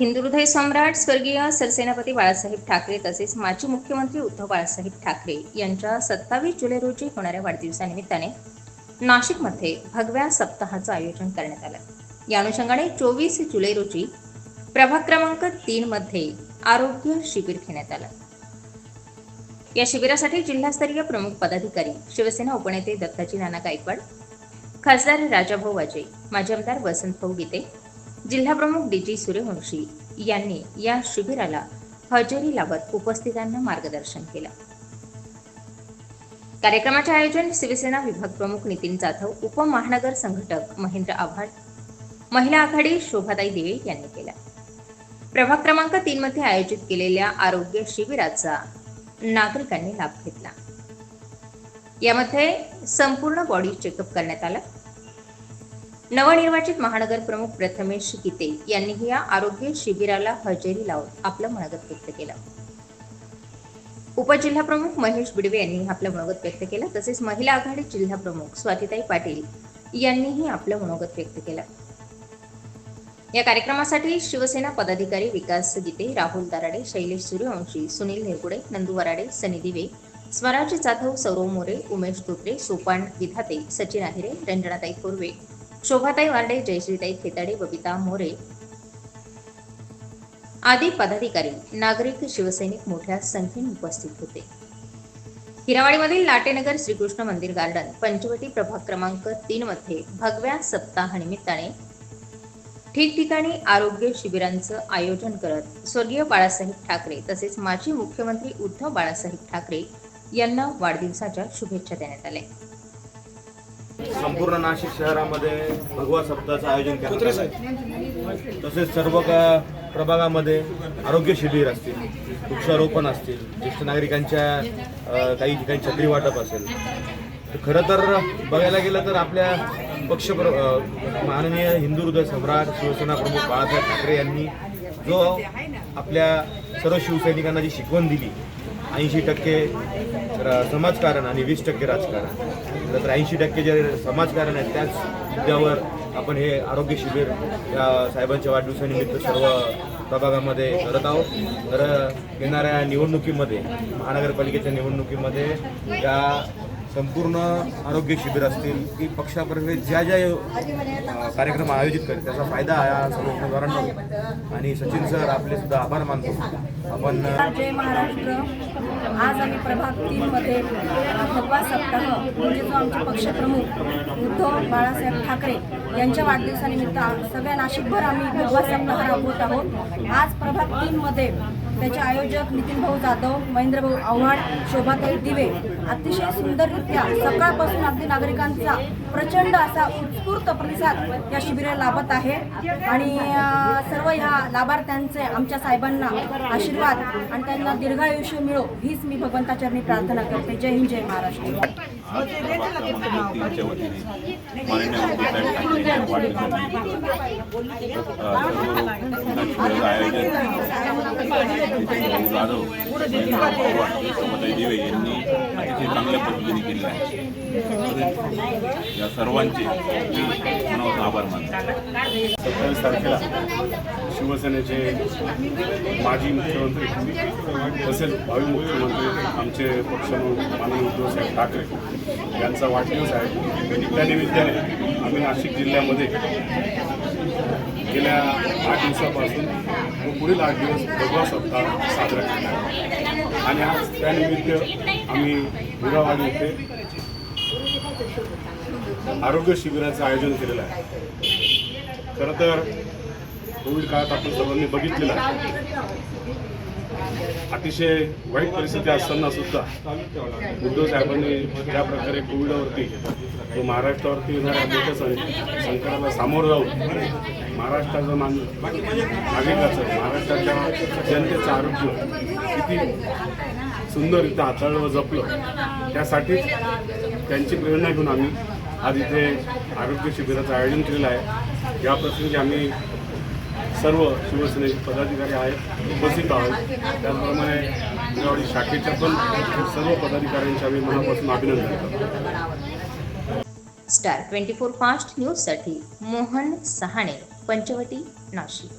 हिंदुहृदय सम्राट स्वर्गीय सरसेनापती बाळासाहेब ठाकरे तसेच माजी मुख्यमंत्री उद्धव बाळासाहेब ठाकरे यांच्या सत्तावीस जुलै रोजी होणाऱ्या वाढदिवसानिमित्ताने नाशिकमध्ये भगव्या सप्ताहाचं आयोजन करण्यात आलं. या अनुषंगाने चोवीस जुलै रोजी प्रभाग क्रमांक तीन मध्ये आरोग्य शिबिर घेण्यात आलं. या शिबिरासाठी जिल्हास्तरीय प्रमुख पदाधिकारी शिवसेना उपनेते दत्ताजी नाना गायकवाड खासदार राजाभाऊ वाजे माजी आमदार वसंतभाऊ गीते जिल्हाप्रमुख डी जी सूर्यवंशी यांनी या शिबिराला हजेरी लावत उपस्थितांना मार्गदर्शन केलं. कार्यक्रमाचे आयोजन शिवसेना विभाग प्रमुख नितीन जाधव उपमहानगर संघटक महेंद्र आव्हाड महिला आघाडी शोभाताई देवे यांनी केला. प्रभाग क्रमांक तीन मध्ये आयोजित केलेल्या आरोग्य शिबिराचा नागरिकांनी लाभ घेतला. यामध्ये संपूर्ण बॉडी चेकअप करण्यात आला. नवनिर्वाचित महानगर प्रमुख प्रथमेश गीते यांनीही या आरोग्य शिबिराला हजेरी लावून आपलं मनोगत व्यक्त केलं. उपजिल्हाप्रमुख महेश बिडवे यांनी आपलं मनोगत व्यक्त केलं. तसेच महिला आघाडी जिल्हाप्रमुख स्वातीताई पाटील यांनीही आपलं मनोगत व्यक्त केलं. या कार्यक्रमासाठी शिवसेना पदाधिकारी विकास गीते राहुल दराडे शैलेश सूर्यवंशी सुनील निरगुडे नंदू वराडे सनी दिवे स्वराज जाधव सौरव मोरे उमेश धोत्रे सोपान विधाते सचिन आहिरे रंजनाताई थोरवे शोभाताई वार्डे जयश्रीताई खेताडे बबिता मोरे आदी पदाधिकारी नागरिक शिवसैनिक मोठ्या संख्येने उपस्थित होते. हिरावाडीमधील लाटेनगर श्रीकृष्ण मंदिर गार्डन पंचवटी प्रभाग क्रमांक तीन मध्ये भगव्या सप्ताहानिमित्ताने ठिकठिकाणी आरोग्य शिबिरांचं आयोजन करत स्वर्गीय बाळासाहेब ठाकरे तसेच माजी मुख्यमंत्री उद्धव बाळासाहेब ठाकरे यांना वाढदिवसाच्या शुभेच्छा देण्यात आल्या. संपूर्ण नाशिक शहरामध्ये भगवा सप्ताहाचं आयोजन आहे. तसेच सर्व क- प्रभागामध्ये आरोग्य शिबिर असतील वृक्षारोपण असतील ज्येष्ठ नागरिकांच्या काही ठिकाणी छत्री वाटप असेल तर खरं तर बघायला गेलं तर आपल्या पक्ष माननीय हिंदू हृदय सम्राट शिवसेना प्रमुख बाळासाहेब ठाकरे यांनी जो आपल्या सर्व शिवसैनिकांना जी शिकवण दिली ऐंशी टक्के समाजकारण आणि वीस टक्के राजकारण. तर ऐंशी टक्के जे समाजकारण आहे त्याच मुद्द्यावर आपण हे आरोग्य शिबिर या साहेबांच्या वाढदिवसानिमित्त सर्व प्रभागामध्ये करत आहोत. तर येणाऱ्या निवडणुकीमध्ये महानगरपालिकेच्या निवडणुकीमध्ये या संपूर्ण आरोग्य शिबिर असतील की पक्षापर्यंत ज्या ज्या कार्यक्रम आयोजित करेल त्याचा फायदा या सर्व उमेदवारांना होईल. आणि सचिन सर आपले सुद्धा आभार मानतो. आपण जय महाराष्ट्र. आज आम्ही प्रभाग तीनमध्ये भगवा सप्ताह म्हणजे जो आमचे पक्षप्रमुख उद्धव बाळासाहेब ठाकरे यांच्या वाढदिवसानिमित्त सगळ्या नाशिकभर आम्ही भगवा सप्ताह राबवत आहोत. आज प्रभाग तीनमध्ये त्याचे आयोजक नितीन भाऊ जाधव महेंद्रभाऊ आव्हाड शोभाताई दिवे. अतिशय सुंदररित्या सकाळपासून अगदी नागरिकांचा प्रचंड असा उत्स्फूर्त प्रतिसाद या शिबिराला लाभत आहे. आणि सर्व ह्या लाभार्थ्यांचे आमच्या साहेबांना आशीर्वाद आणि त्यांना दीर्घायुष्य मिळो हीच मी भगवंताचरणी प्रार्थना करते. जय हिंद जय महाराष्ट्र. जाधव समताई दिवे यांनी अतिशय चांगल्या पद्धतीने केलेलं आहे या सर्वांचे मी मनापासून आभार मानतो सत्तावीस तारखेला शिवसेनेचे माजी मुख्यमंत्री तसेच भावी मुख्यमंत्री आमचे पक्षप्रमुख माननीय उद्धवसाहेब ठाकरे यांचा वाढदिवस आहे. त्यानिमित्ताने आम्ही नाशिक जिल्ह्यामध्ये गेल्या आठ दिवसापासून व पुढील आठ दिवस भगवा सप्ताह साजरा केला आहे आणि आज त्यानिमित्त आम्ही विरावाडी येथे आरोग्य शिबिराचं आयोजन केलेलं आहे. खरं तर कोविड काळात आपण सर्वांनी बघितलेलं आहे. अतिशय वाईट परिस्थिती असताना सुद्धा उद्धव साहेबांनी ज्या प्रकारे कोविडवरती महाराष्ट्रावरती येणाऱ्या मोठ्या संकटाला सामोरं जाऊन महाराष्ट्राचं मान नागरिकाचं महाराष्ट्राच्या जनतेचं आरोग्य किती सुंदररित्या हाताळलं व जपलं त्यासाठीच त्यांची प्रेरणा घेऊन आम्ही आज इथे आरोग्य शिबिराचं आयोजन केलेलं आहे. या प्रसंगी आम्ही सर्व शिवसेनेचे पदाधिकारी आहेत उपस्थित आहोत. त्याचप्रमाणे विरावडी शाखेच्या पण सर्व पदाधिकाऱ्यांचे आम्ही मनापासून अभिनंदन करतो. स्टार ट्वेंटी फोर फास्ट न्यूजसाठी मोहन सहाणे पंचवटी नाशिक.